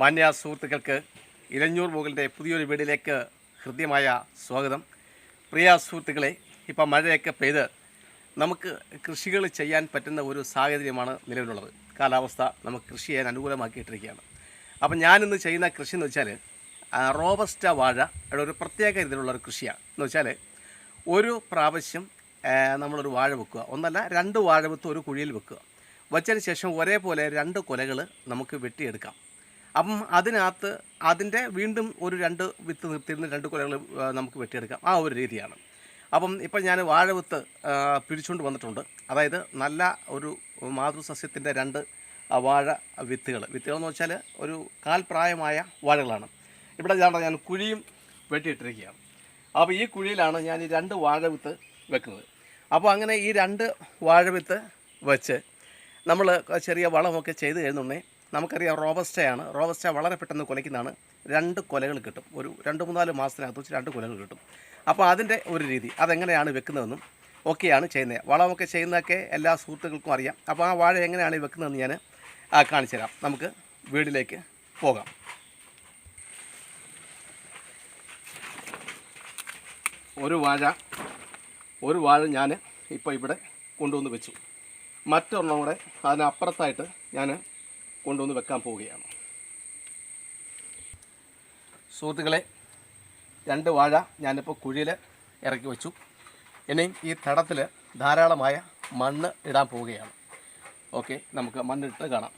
മാന്യ സുഹൃത്തുക്കൾക്ക് ഇലഞ്ഞൂർ മുകളിന്റെ പുതിയൊരു വീടിലേക്ക് ഹൃദ്യമായ സ്വാഗതം. പ്രിയ സുഹൃത്തുക്കളെ ഇപ്പം മഴയൊക്കെ പെയ്ത് നമുക്ക് കൃഷികൾ ചെയ്യാൻ പറ്റുന്ന ഒരു സാഹചര്യമാണ് നിലവിലുള്ളത്. കാലാവസ്ഥ നമുക്ക് കൃഷി ചെയ്യാൻ അനുകൂലമാക്കിയിട്ടിരിക്കുകയാണ്. അപ്പം ഞാനിന്ന് ചെയ്യുന്ന കൃഷി എന്ന് വെച്ചാൽ റോബസ്റ്റ വാഴ ഇവിടെ ഒരു പ്രത്യേക രീതിയിലുള്ള ഒരു കൃഷിയാണ്. എന്ന് വെച്ചാൽ ഒരു പ്രാവശ്യം നമ്മളൊരു വാഴ വെക്കുക. ഒന്നല്ല രണ്ട് വാഴ വെത്ത് ഒരു കുഴിയിൽ വെക്കുക. വച്ചതിന് ശേഷം ഒരേപോലെ രണ്ട് കൊലകൾ നമുക്ക് വെട്ടിയെടുക്കാം. അപ്പം അതിനകത്ത് അതിന്റെ വീണ്ടും ഒരു രണ്ട് വിത്ത് നിർത്തിയിരുന്ന രണ്ട് കൊലകൾ നമുക്ക് വെട്ടിയെടുക്കാം. ആ ഒരു രീതിയാണ്. അപ്പം ഇപ്പം ഞാൻ വാഴ വിത്ത് പിരിച്ചുകൊണ്ട് വന്നിട്ടുണ്ട്. അതായത് നല്ല ഒരു മാതൃസസ്യത്തിന്റെ രണ്ട് വാഴ വിത്തുകൾ വിത്തുകൾ എന്ന് വെച്ചാൽ ഒരു കാൽപ്രായമായ വാഴകളാണ്. ഇവിടെ ഞാൻ ഞാൻ കുഴിയും വെട്ടിയിട്ടിരിക്കുകയാണ്. അപ്പോൾ ഈ കുഴിയിലാണ് ഞാൻ ഈ രണ്ട് വാഴ വിത്ത് വെക്കുന്നത്. അപ്പോൾ അങ്ങനെ ഈ രണ്ട് വാഴ വിത്ത് വെച്ച് നമ്മൾ ചെറിയ വളമൊക്കെ ചെയ്ത് കഴിയുന്നുണ്ടെങ്കിൽ നമുക്കറിയാം റോബസ്റ്റയാണ്. റോബസ്റ്റ വളരെ പെട്ടെന്ന് കൊലയ്ക്കുന്നതാണ്. രണ്ട് കൊലകൾ കിട്ടും. ഒരു രണ്ട് മൂന്നാൽ മാസത്തിനകത്ത് വെച്ച് രണ്ട് കൊലകൾ കിട്ടും. അപ്പോൾ അതിന്റെ ഒരു രീതി. അതെങ്ങനെയാണ് വെക്കുന്നതെന്നും ഒക്കെയാണ് ചെയ്യുന്നത്. വളമൊക്കെ ചെയ്യുന്നതൊക്കെ എല്ലാ സുഹൃത്തുക്കൾക്കും അറിയാം. അപ്പോൾ ആ വാഴ എങ്ങനെയാണ് വെക്കുന്നതെന്ന് ഞാൻ കാണിച്ചു തരാം. നമുക്ക് വീട്ടിലേക്ക് പോകാം. ഒരു വാഴ ഒരു വാഴ ഞാൻ ഇപ്പോൾ ഇവിടെ കൊണ്ടുവന്ന് വെച്ചു. മറ്റൊരെണ്ണം കൂടെ അതിനപ്പുറത്തായിട്ട് ഞാൻ കൊണ്ടുവന്ന് വെക്കാൻ പോവുകയാണ്. സുഹൃത്തുക്കളെ രണ്ട് വാഴ ഞാനിപ്പോൾ കുഴിയിൽ ഇറക്കി വെച്ചു. ഇനിയും ഈ തടത്തിൽ ധാരാളമായ മണ്ണ് ഇടാൻ പോവുകയാണ്. ഓക്കെ നമുക്ക് മണ്ണിട്ട് കാണാം.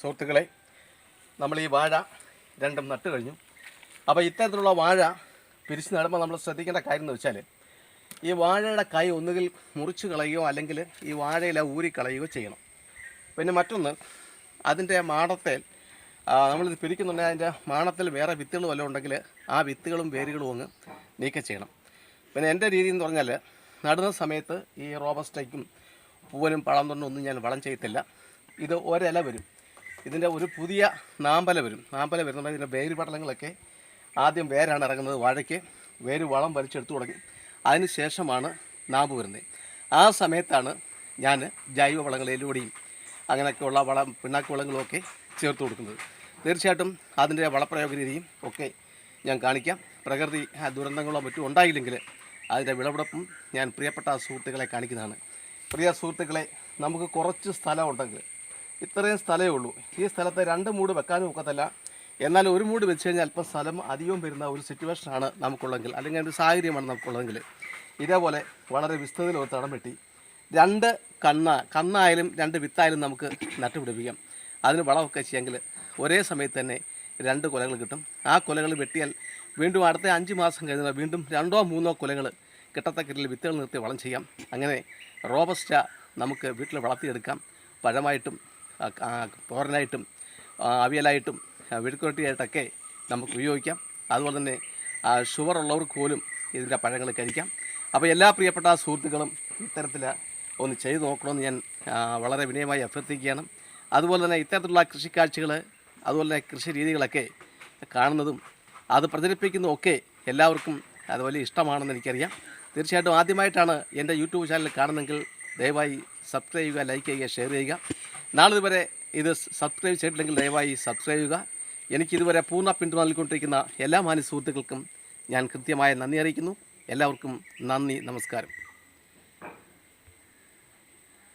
സുഹൃത്തുക്കളെ നമ്മൾ ഈ വാഴ രണ്ടും നട്ട് കഴിഞ്ഞു. അപ്പോൾ ഇത്തരത്തിലുള്ള വാഴ പിരിച്ചു നടുമ്പോൾ നമ്മൾ ശ്രദ്ധിക്കേണ്ട കാര്യം എന്ന് വെച്ചാൽ ഈ വാഴയുടെ കൈ ഒന്നുകിൽ മുറിച്ച് കളയുകയോ അല്ലെങ്കിൽ ഈ വാഴയില ഊരിക്കളയുകയോ ചെയ്യണം. പിന്നെ മറ്റൊന്ന് അതിന്റെ മാടത്തെ നമ്മളിത് പിരിക്കുന്നുണ്ടെങ്കിൽ അതിന്റെ മാണത്തിൽ വേറെ വിത്തുകൾ വല്ലതും ഉണ്ടെങ്കിൽ ആ വിത്തുകളും വേരുകളും അങ്ങ് നീക്കം ചെയ്യണം. പിന്നെ എന്റെ രീതി എന്ന് പറഞ്ഞാൽ നടുന്ന സമയത്ത് ഈ റോബസ്റ്റയ്ക്കും പൂവനും പഴം തൊണ്ടും ഒന്നും ഞാൻ വളം ചെയ്യത്തില്ല. ഇത് ഒരില വരും. ഇതിന്റെ ഒരു പുതിയ നാമ്പല വരും. നാമ്പല വരുന്നുണ്ട് ഇതിന്റെ വേര് പടലങ്ങളൊക്കെ ആദ്യം വേരാണ് ഇറങ്ങുന്നത് വാഴയ്ക്ക്. വേര് വളം വലിച്ചെടുത്തു തുടങ്ങി. അതിന് ശേഷമാണ് നാമ്പ് വരുന്നത്. ആ സമയത്താണ് ഞാൻ ജൈവ വളങ്ങളിലൂടെയും അങ്ങനെയൊക്കെയുള്ള വളം പിണ്ണാക്ക് വളങ്ങളുമൊക്കെ ചേർത്ത് കൊടുക്കുന്നത്. തീർച്ചയായിട്ടും അതിന്റെ വളപ്രയോഗ രീതിയും ഒക്കെ ഞാൻ കാണിക്കാം. പ്രകൃതി ദുരന്തങ്ങളോ മറ്റും ഉണ്ടായില്ലെങ്കിൽ അതിന്റെ വിളവെടുപ്പും ഞാൻ പ്രിയപ്പെട്ട സുഹൃത്തുക്കളെ കാണിക്കുന്നതാണ്. പ്രിയ സുഹൃത്തുക്കളെ നമുക്ക് കുറച്ച് സ്ഥലമുണ്ടെങ്കിൽ ഇത്രയും സ്ഥലമേ ഉള്ളൂ. ഈ സ്ഥലത്ത് രണ്ട് മൂട് വെക്കാനും ഒക്കത്തല്ല. എന്നാൽ ഒരു മൂട് വെച്ച് കഴിഞ്ഞാൽ അല്പം സ്ഥലം അധികം വരുന്ന ഒരു സിറ്റുവേഷനാണ് നമുക്കുള്ളതെങ്കിൽ അല്ലെങ്കിൽ ഒരു സാഹചര്യമാണ് നമുക്കുള്ളതെങ്കിൽ. ഇതേപോലെ വളരെ വിസ്തൃതിയിൽ ഒരു തടം വെട്ടി. രണ്ട് കണ്ണ കണ്ണായാലും രണ്ട് വിത്തായാലും നമുക്ക് നട്ടുപിടിപ്പിക്കാം. അതിന് വളമൊക്കെ ചെയ്യാമെങ്കിൽ ഒരേ സമയത്ത് തന്നെ രണ്ട് കൊലകൾ കിട്ടും. ആ കൊലകൾ വെട്ടിയാൽ വീണ്ടും അടുത്ത അഞ്ച് മാസം കഴിഞ്ഞാൽ വീണ്ടും രണ്ടോ മൂന്നോ കൊലകൾ കിട്ടത്തക്ക രീതിയിൽ വിത്തുകൾ നിർത്തി വളം ചെയ്യാം. അങ്ങനെ റോബസ്റ്റ നമുക്ക് വീട്ടിൽ വളർത്തിയെടുക്കാം. പഴമായിട്ടും തോരനായിട്ടും അവിയലായിട്ടും ആ, നമുക്ക് ഉപയോഗിക്കാം. അതുപോലെ തന്നെ ഷുഗർ ഉള്ളവർക്ക് പോലും ഇതിന്റെ പഴങ്ങൾ കഴിക്കാം. അപ്പോൾ എല്ലാ പ്രിയപ്പെട്ട സുഹൃത്തുക്കളും ഇത്തരത്തിൽ ഒന്ന് ചെയ്തു നോക്കണമെന്ന് ഞാൻ വളരെ വിനയമായി അഭ്യർത്ഥിക്കുകയാണ്. അതുപോലെ തന്നെ ഇത്തരത്തിലുള്ള കൃഷിക്കാഴ്ചകൾ അതുപോലെ തന്നെ കൃഷി രീതികളൊക്കെ കാണുന്നതും അത് പ്രചരിപ്പിക്കുന്നതും ഒക്കെ എല്ലാവർക്കും അത് വലിയ ഇഷ്ടമാണെന്ന് എനിക്കറിയാം. തീർച്ചയായിട്ടും ആദ്യമായിട്ടാണ് എന്റെ യൂട്യൂബ് ചാനൽ കാണുന്നതെങ്കിൽ ദയവായി സബ്സ്ക്രൈബ് ചെയ്യുക ലൈക്ക് ചെയ്യുക ഷെയർ ചെയ്യുക. നാളിതുവരെ ഇത് സബ്സ്ക്രൈബ് ചെയ്തിട്ടില്ലെങ്കിൽ ദയവായി സബ്സ്ക്രൈബ് ചെയ്യുക. എനിക്കിതുവരെ പൂർണ പിന്തുണ നൽകിക്കൊണ്ടിരിക്കുന്ന എല്ലാ മാന്യ സുഹൃത്തുക്കൾക്കും ഞാൻ കൃത്യമായ നന്ദി അറിയിക്കുന്നു. എല്ലാവർക്കും നന്ദി നമസ്കാരം.